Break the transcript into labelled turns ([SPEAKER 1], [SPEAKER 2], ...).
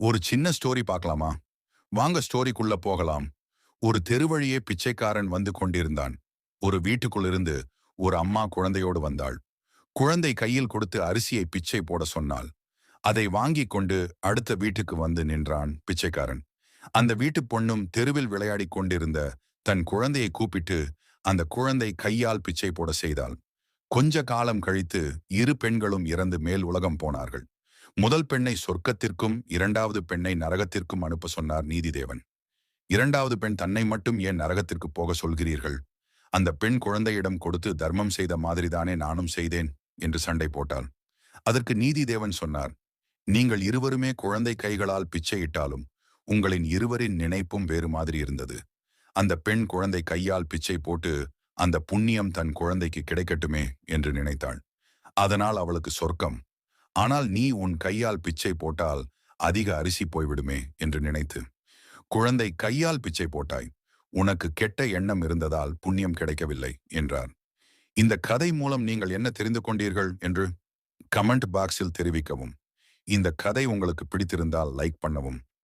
[SPEAKER 1] ஒரு சின்ன ஸ்டோரி பார்க்கலாமா? வாங்க ஸ்டோரிக்குள்ள போகலாம். ஒரு தெருவழியே பிச்சைக்காரன் வந்து கொண்டிருந்தான். ஒரு வீட்டுக்குள்ளிருந்து ஒரு அம்மா குழந்தையோடு வந்தாள். குழந்தை கையில் கொடுத்து அரிசியை பிச்சை போட சொன்னாள். அதை வாங்கிக் கொண்டு அடுத்த வீட்டுக்கு வந்து நின்றான் பிச்சைக்காரன். அந்த வீட்டு பொண்ணும் தெருவில் விளையாடிக் கொண்டிருந்த தன் குழந்தையை கூப்பிட்டு அந்த குழந்தை கையால் பிச்சை போட செய்தாள். கொஞ்ச காலம் கழித்து இரு பெண்களும் இறந்து மேல் உலகம் போனார்கள். முதல் பெண்ணை சொர்க்கத்திற்கும் இரண்டாவது பெண்ணை நரகத்திற்கும் அனுப்ப சொன்னார் நீதிதேவன். இரண்டாவது பெண் தன்னை மட்டும் ஏன் நரகத்திற்கு போக சொல்கிறீர்கள்? அந்த பெண் குழந்தையிடம் கொடுத்து தர்மம் செய்த மாதிரிதானே நானும் செய்தேன் என்று சண்டை போட்டாள். அதற்கு நீதிதேவன் சொன்னார் நீங்கள் இருவருமே குழந்தை கைகளால் பிச்சையிட்டாலும் உங்களின் இருவரின் நினைப்பும் வேறு மாதிரி இருந்தது. அந்த பெண் குழந்தை கையால் பிச்சை போட்டு அந்த புண்ணியம் தன் குழந்தைக்கு கிடைக்கட்டுமே என்று நினைத்தாள். அதனால் அவளுக்கு சொர்க்கம் ஆனால் நீ உன் கையால் பிச்சை போட்டால் அதிக அரிசி போய்விடுமே என்று நினைத்து. குழந்தை கையால் பிச்சை போட்டாய். உனக்கு கெட்ட எண்ணம் இருந்ததால் புண்ணியம் கிடைக்கவில்லை என்றார். இந்த கதை மூலம் நீங்கள் என்ன தெரிந்து கொண்டீர்கள்? என்று கமெண்ட் பாக்ஸில் தெரிவிக்கவும். இந்த கதை உங்களுக்கு பிடித்திருந்தால் லைக் பண்ணவும்.